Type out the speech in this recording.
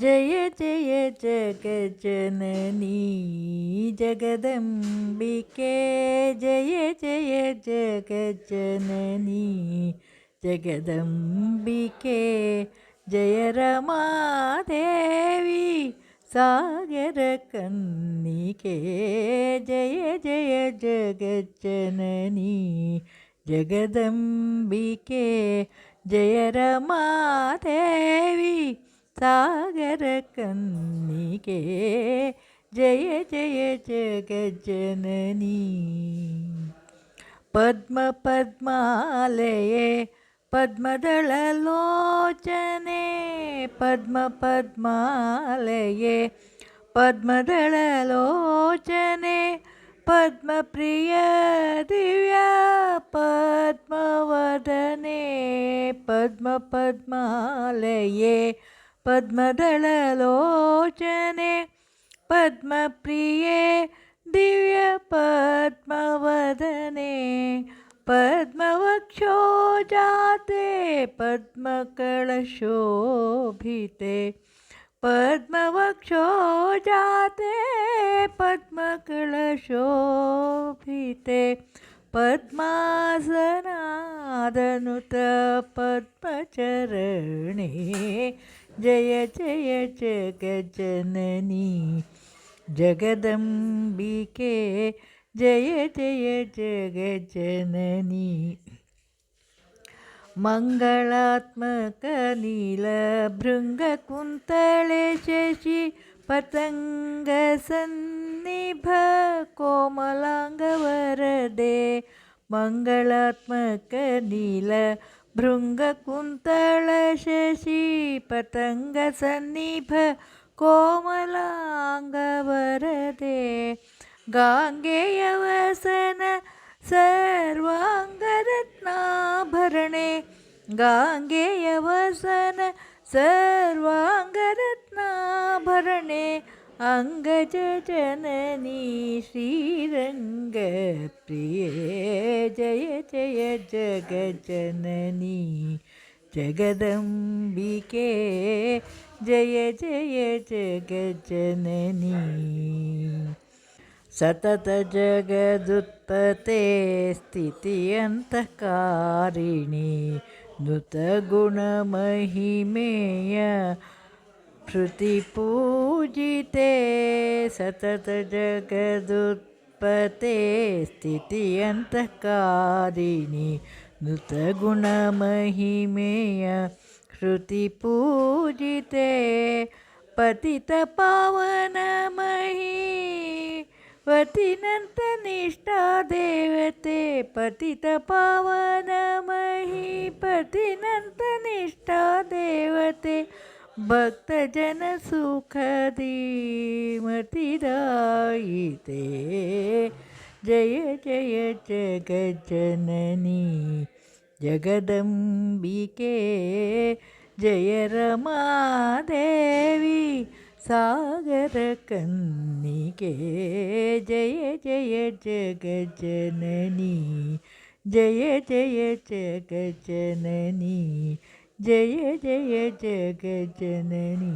जय जय जगजननी जगदम्बिके, जय जय जगजननी जगदम्बिके, जय रमादेवी सागरकन्निके जय जय जगज्जननी जगदम्बिके, जय रमादेवी सागरकन्निके जय जय जगज्जननी पद्मपद्मालये पद्मदळलोचने। पद्मपद्मालये पद्मदळलोचने। पद्मप्रिय दिव्या पद्मवदने। पद्मपद्मालये पद्मदळलोचने पद्मप्रिये दिव्यपद्मवदने पद्मवक्षोजाते पद्मकळशोभिते पद्मवक्षोजाते पद्मकळशोभिते पद्मासनादनुत पद्मचरणे जय जय जगजननी जगदम्बिके जय जय जगजननी मङ्गलात्मकनीलभृङ्गकुन्तळे शशि पतङ्गसन्निभ कोमलाङ्गवरदे मङ्गलात्मकनील भृङ्गकुन्तळशशि पतङ्गसन्निभ कोमलाङ्गवरदे गाङ्गेयवसन सर्वाङ्गरत्नाभरणे गाङ्गेयवसन सर्वाङ्गरत्नाभरणे अङ्गजननी श्रीरङ्गप्रिये जय जय जगजननी जगदम्बिके जय जय जगजननी सतत जगदुत्पते स्थितियन्तकारिणि नृतगुणमहिमेय श्रुतिपूजिते सतत जगदुत्पते स्थितियन्तकारिणि नृतगुणमहिमेय श्रुतिपूजिते पतितपावनमही पतिनन्तनिष्ठा देवते पतितपावनमही पतिनन्तनिष्ठा देवते भक्तजनसुखदीमतिदायिते जय जय जगज्जननी जगदम्बिके जय रमादेवी सागरकन्निके जय जय जगज्जननी जय जय जगज्जननी जय जय जगज्जननी